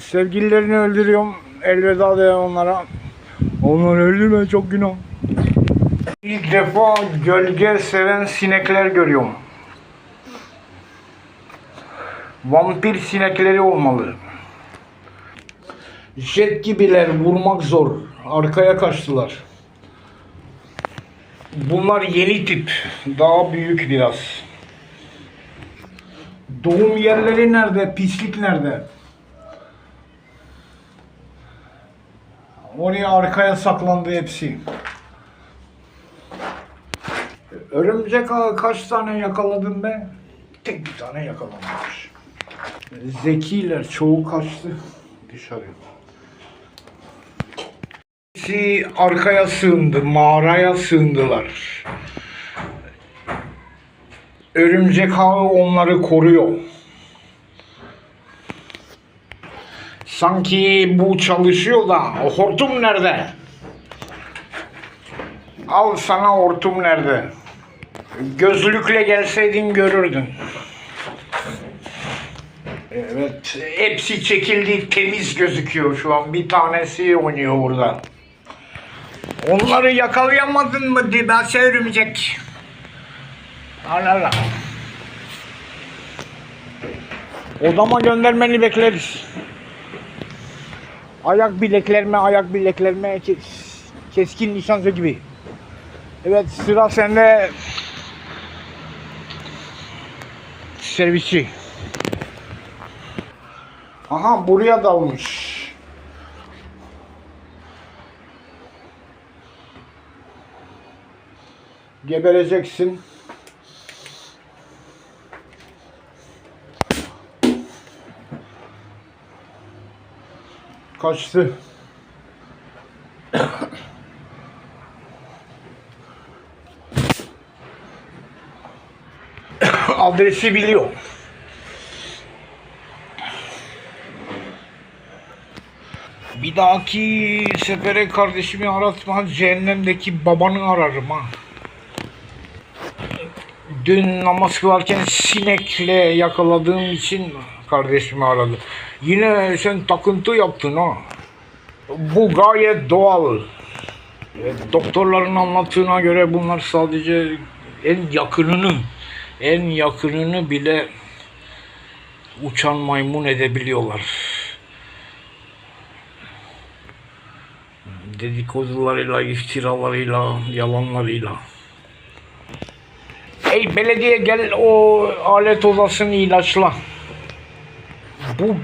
Sevgililerini öldürüyorum. Elveda de onlara. Onları öldürme çok günah. İlk defa gölge seven sinekler görüyorum. Vampir sinekleri olmalı. Jet gibiler vurmak zor. Arkaya kaçtılar. Bunlar yeni tip. Daha büyük biraz. Doğum yerleri nerede? Pislik nerede? Oraya arkaya saklandı hepsi. Örümcek ağı kaç tane yakaladım ben? Tek bir tane yakalanmış. Zekiler çoğu kaçtı dışarı. Hepsi arkaya sığındı, mağaraya sığındılar. Örümcek ağı onları koruyor. Sanki bu çalışıyor da hortum nerede? Al sana hortum nerede? Gözlükle gelseydin görürdün. Evet, hepsi çekildi, temiz gözüküyor şu an. Bir tanesi oynuyor burada. Onları yakalayamadın mı dibase örümcek? Allah Allah. Odama göndermeni bekleriz. Ayak bileklerime, ayak bileklerime kes- keskin nişancı gibi. Evet sıra sende. Servisçi. Aha buraya dalmış. Gebereceksin. Kaçtı. Adresi biliyor. Bir dahaki sefere kardeşimi aratma, cehennemdeki babanı ararım ha. Dün namaz kılarken sinekle yakaladığım için kardeşimi aradı. Yine sen takıntı yaptın ha. Bu gayet doğal. Evet, doktorların anlattığına göre bunlar sadece en yakınını, en yakınını bile uçan maymun edebiliyorlar. Dedikodularıyla, iftiralarıyla, yalanlarıyla. Ey belediye gel o alet odasını ilaçla. Bu